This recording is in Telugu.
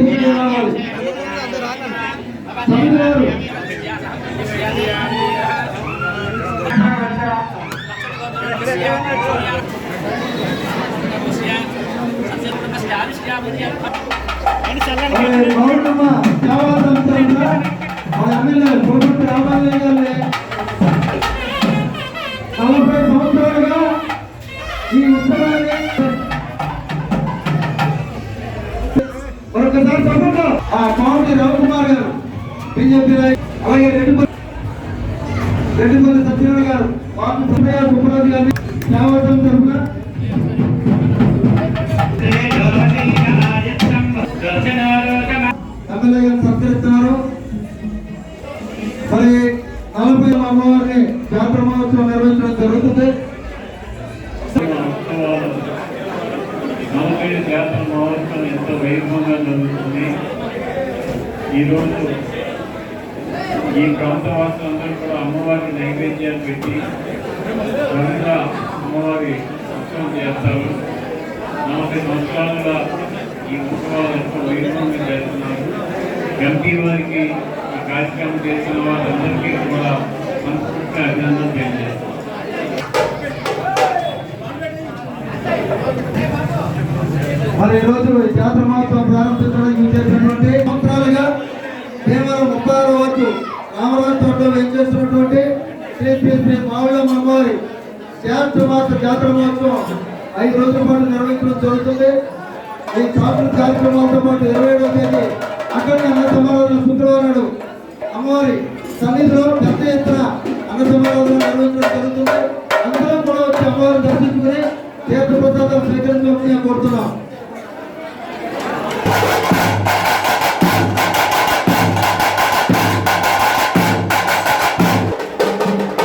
తీసుకురావాలి సమితి గారు గౌరమ్మ సేవా సంస్థ ఉందా వాళ్ళ ఎమ్మెల్యే గోపట్టి రామాలయ గారు నలభై సంవత్సరాలుగా ఈ ఉత్సవాన్ని మరొకసారి చెప్పండి ఆ కోమటి రవికుమార్ గారు బీజేపీ అలాగే రెడ్డిపల్లి రెడ్డిపల్లి సత్యనారాయణ గారు పార్టీ సుబ్బయ్య సుబ్బరాజు గారిని సేవతం తరఫున ఎమ్మెల్యే గారు సత్కరిస్తున్నారు మరి నలభై అమ్మవారిని జాతర మహోత్సవం నిర్వహించడం జరుగుతుంది నలభై శాతం మహోత్సవం ఎంతో వైభవంగా జరుగుతుంది. ఈరోజు ఈ ప్రాంత వాసులందరూ కూడా అమ్మవారి నైవేద్యాలు పెట్టి ఘనంగా అమ్మవారి ఉత్సవం చేస్తారు. నలభై సంవత్సరాలుగా ఈ ఉత్సవాలు ఎంతో వైభవంగా చేస్తున్నారు ఎంపీ వారికి ఈ కార్యక్రమం చేసిన వాళ్ళందరికీ కూడా మనస్ఫూర్తిగా అభినందన తెలియజేస్తారు మరి ఈ రోజు జాతర మహోత్సవం ప్రారంభించడానికి చేసినటువంటి సంవత్సరాలుగా కేవలం ముప్పై ఆరు వరకు రామరాజు తోటలో వేచేస్తున్నటువంటి శ్రీ శ్రీ శ్రీ మావిళం అమ్మవారి శాస్త్ర మాస జాతర మహోత్సవం ఐదు రోజుల పాటు నిర్వహించడం జరుగుతుంది. ఈ చాతుల కార్యక్రమాలతో పాటు ఇరవై ఏడవ తేదీ అక్కడ అన్న సమారాధన శుక్రవారం నాడు అమ్మవారి సన్నిధిలో పెద్ద ఎత్తున అన్న సమారాధన నిర్వహించడం జరుగుతుంది. అందరం కూడా వచ్చి అమ్మవారిని దర్శించుకుని తీర్థ ప్రసాదం స్వీకరించమని కోరుతున్నాం